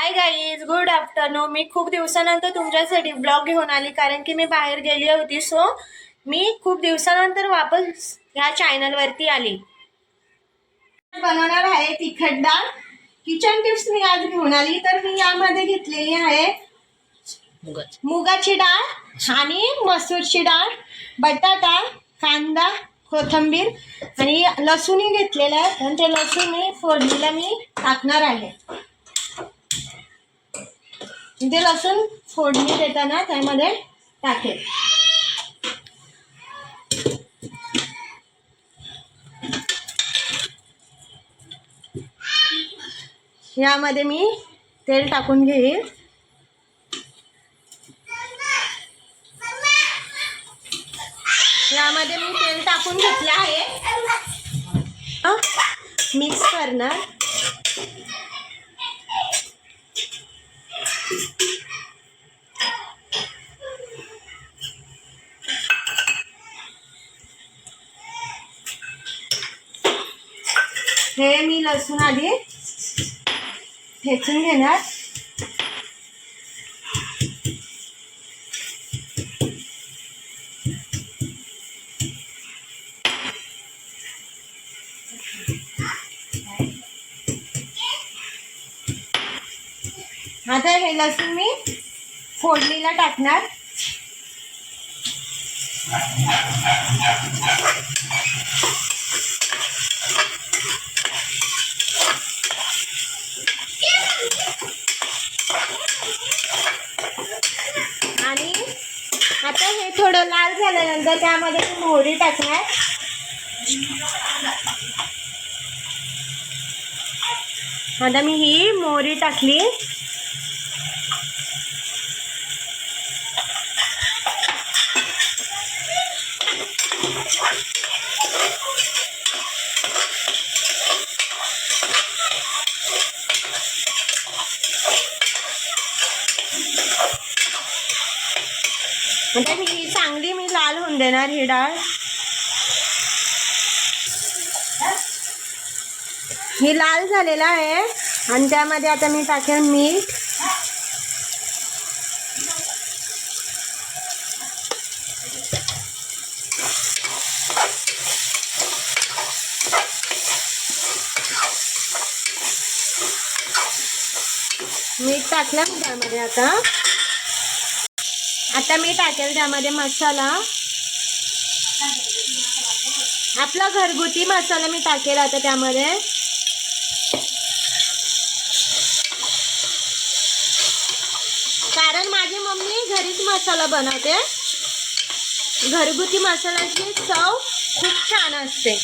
हाय guys good afternoon मी खूप दिवसानंतर तुमच्यासाठी ब्लॉग घेऊन आली कारण की मी बाहेर गेली होती. सो मी खूप दिवसानंतर वापस ह्या चॅनलवरती आली. बनवणार आहे तिखट डाळ. किचन टिप्स मी आज घेऊन आली. तर मी यामध्ये घेतलेली आहे मुगाची डाळ आणि मसूरची डाळ बटाटा कांदा कोथिंबीर आणि लसूणही घेतलेला आहे. आणि ते लसूण मी फोडणीला मी टाकणार आहे. ते लसूण फोडणी देताना त्यामध्ये टाकेल. यामध्ये मी तेल टाकून घेईल. यामध्ये मी तेल टाकून घेतले आहे. मिक्स करणार. हे मी लसूण आधी ठेचून घेणार. आता हे लसूण मी फोडणीला टाकणार. आणि आता हे थोडं लाल झाल्यानंतर त्यामध्ये मी मोहरी टाकणार. आता मी ही मोहरी टाकली. म्हणजे मी ही चांगली मी लाल होऊन देणार ही डाळ. ही लाल झालेला आहे. आणि त्यामध्ये आता मी टाकेन मीठ. मीठ टाकलं मी त्यामध्ये आता. आता मी टाकेल त्यामध्ये मसाला. आपला घरगुती मसाला मी टाकेल आता त्यामध्ये. कारण माझी मम्मी घरीच मसाला बनवते. घरगुती मसाल्याची चव खूप छान असते.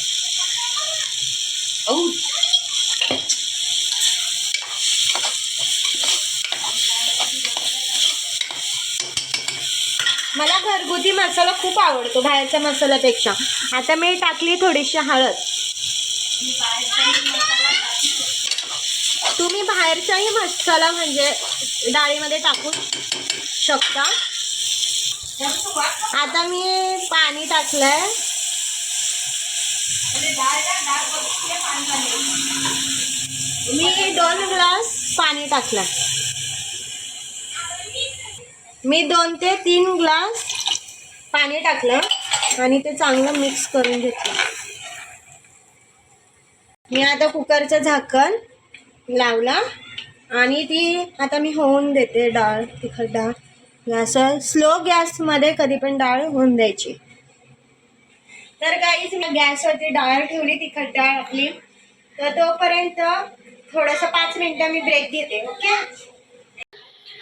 मला घरगुती मसाला खूप आवडतो बाहेरच्या मसाल्यापेक्षा. आता मी टाकली थोडीशी हळद. तुम्ही बाहेरचाही मसाला म्हणजे डाळीमध्ये टाकू शकता. आता मी पाणी टाकलंय. मी दोन ग्लास पाणी टाकलं मी दोन ते तीन ग्लास पाणी टाकलं आणि ते चांगलं मिक्स करून घेतलं. मी आता कुकरचं झाकण लावला आणि ती आता मी होऊन देते डाळ तिखट डाळ. असं स्लो गॅसमध्ये कधी पण डाळ होऊन द्यायची. तर काहीच मी गॅसवरती डाळ ठेवली तिखट डाळ आपली. तर तोपर्यंत थोडंसं पाच मिनटं मी ब्रेक घेते ओके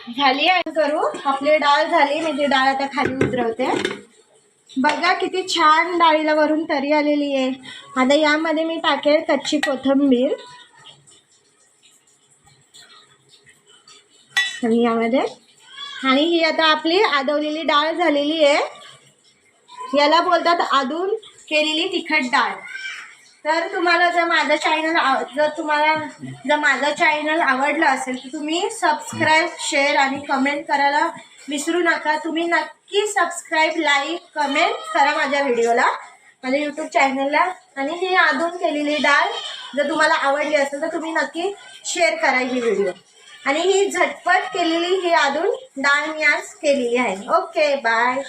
झाली आहे करू. आपली डाळ झाली. मी ती डाळ आता खाली उतरवते. बघा किती छान डाळीला वरून तरी आलेली आहे. आता यामध्ये मी टाकेल कच्ची कोथिंबीर. आणि यामध्ये. आणि ही आता आपली आदवलेली डाळ झालेली आहे. याला बोलतात आदून केलेली तिखट डाळ. तर तुम्हाला जर माझं चॅनल जर तुम्हाला जर माझं चॅनल आवडलं असेल तर तुम्ही सबस्क्राईब शेअर आणि कमेंट करायला विसरू नका. तुम्ही नक्की सबस्क्राईब लाईक कमेंट करा माझ्या व्हिडिओला माझ्या यूट्यूब चॅनलला आणि ही आधून केलेली डाळ जर तुम्हाला आवडली असेल तर तुम्ही नक्की शेअर करा ही व्हिडिओ आणि ही झटपट केलेली ही अजून डाळ मी आज केलेली आहे. Okay bye